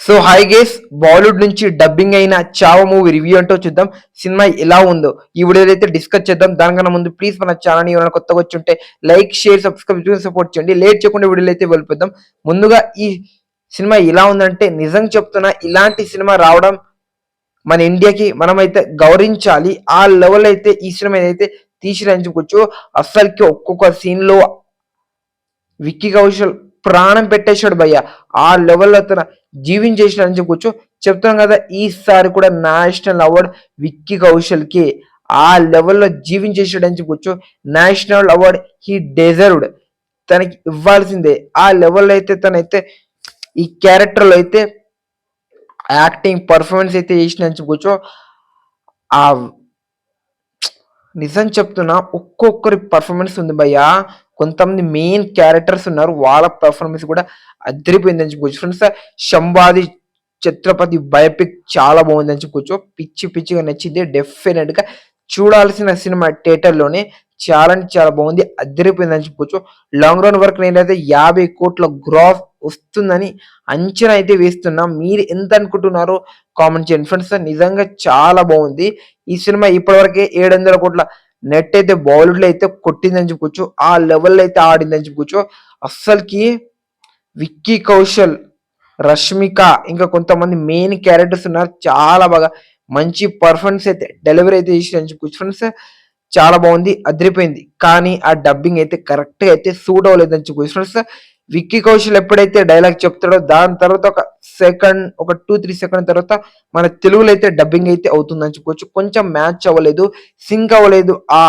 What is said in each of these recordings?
So high gas Bollywood నుంచి dubbing అయిన చావ movie review అంటూ చూద్దాం. సినిమా ఎలా ఉందో ఈ వీడియోలో అయితే డిస్కస్ చేద్దాం. దానికన్నా ముందు ప్లీజ్ మన ఛానల్ ఎవరైనా కొత్తగా వచ్చి ఉంటే లైక్ షేర్ సబ్స్క్రైబ్ చేసి సపోర్ట్ చేయండి. లేట్ చేయకుండా వీడియోలో అయితే వెళ్ళిపోద్దాం ముందుగా ఈ సినిమా ఎలా ఉందంటే నిజంగా చెప్తున్నా ఇలాంటి సినిమా రావడం మన ఇండియాకి మనమైతే గౌరవించాలి. ఆ లెవెల్ అయితే ఈ సినిమా అయితే తీసిరంచుకోవచ్చు. అస్సలకి ఒక్కొక్క సీన్లో విక్కీ కౌశల్ ప్రాణం పెట్టేశాడు భయ్య. ఆ లెవెల్లో తన జీవించేసాడు అని చెప్పుకోవచ్చు చెప్తున్నాం కదా ఈసారి కూడా నేషనల్ అవార్డ్ విక్కీ కౌశల్కి ఆ లెవెల్లో జీవించేసాడు అని చెప్పుకోవచ్చు నేషనల్ అవార్డ్ హీ డెజర్వ్డ్. తనకి ఇవ్వాల్సిందే. ఆ లెవెల్లో అయితే తనైతే ఈ క్యారెక్టర్లో అయితే యాక్టింగ్ పర్ఫార్మెన్స్ అయితే చేసిన అని చెప్పుకోవచ్చు ఆ నిజం చెప్తున్నా ఒక్కొక్కరి పర్ఫార్మెన్స్ ఉంది భయ్యా. కొంతమంది మెయిన్ క్యారెక్టర్స్ ఉన్నారు. వాళ్ళ పర్ఫార్మెన్స్ కూడా అదిరిపోయిందని చెప్పుకోవచ్చు ఫ్రెండ్స్ శంబాది ఛత్రపతి బయోపిక్ చాలా బాగుందని చెప్పుకోవచ్చు పిచ్చి పిచ్చిగా నచ్చింది. డెఫినెట్గా చూడాల్సిన సినిమా థియేటర్లోనే చాలా అంటే చాలా బాగుంది. అదిరిపోయిందని చెప్పుకోవచ్చు లాంగ్ రన్ వరకు నేనైతే యాభై కోట్ల గ్రాఫ్ వస్తుందని అంచనా అయితే వేస్తున్నా. మీరు ఎంత అనుకుంటున్నారో కామెంట్ చేయండి. ఫ్రెండ్స్ నిజంగా చాలా బాగుంది. ఈ సినిమా ఇప్పటివరకే ఏడు వందల కోట్ల నెట్ అయితే బౌలర్లు అయితే కొట్టిందని చెప్పుకోవచ్చు ఆ లెవెల్ అయితే ఆడిందని చెప్పుకోవచ్చు. అస్సలకి విక్కీ కౌశల్ రష్మిక ఇంకా కొంతమంది మెయిన్ క్యారెక్టర్స్ ఉన్నారు. చాలా బాగా మంచి పర్ఫార్మెన్స్ అయితే డెలివరీ అయితే చేసి చెప్పుకోవచ్చు ఫ్రెండ్స్. చాలా బాగుంది అదిరిపోయింది. కానీ ఆ డబ్బింగ్ అయితే కరెక్ట్గా అయితే సూట్ అవ్వలేదని చెప్పుకోవచ్చు ఫ్రెండ్స్. విక్కీ కౌశల్ ఎప్పుడైతే డైలాగ్ చెప్తాడో దాని తర్వాత ఒక సెకండ్ ఒక టూ త్రీ సెకండ్ తర్వాత మన తెలుగులో అయితే డబ్బింగ్ అయితే అవుతుందని చెప్పుకోవచ్చు కొంచెం మ్యాచ్ అవ్వలేదు సింక్ అవ్వలేదు ఆ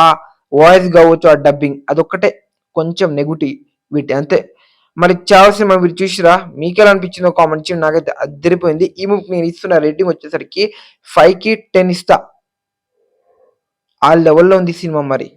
వాయిస్ కావచ్చు ఆ డబ్బింగ్ అదొక్కటే కొంచెం నెగిటివిటీ అంతే. మరి చాలా సినిమా మీరు చూసిరా? మీకు ఎలా అనిపించిందో కామెంట్ చేయండి. నాకైతే అద్దరిపోయింది ఈ మూవీకి నేను ఇస్తున్న రేటింగ్ వచ్చేసరికి ఫైవ్కి టెన్ ఇస్తా. ఆ లెవెల్లో ఉంది సినిమా మరి.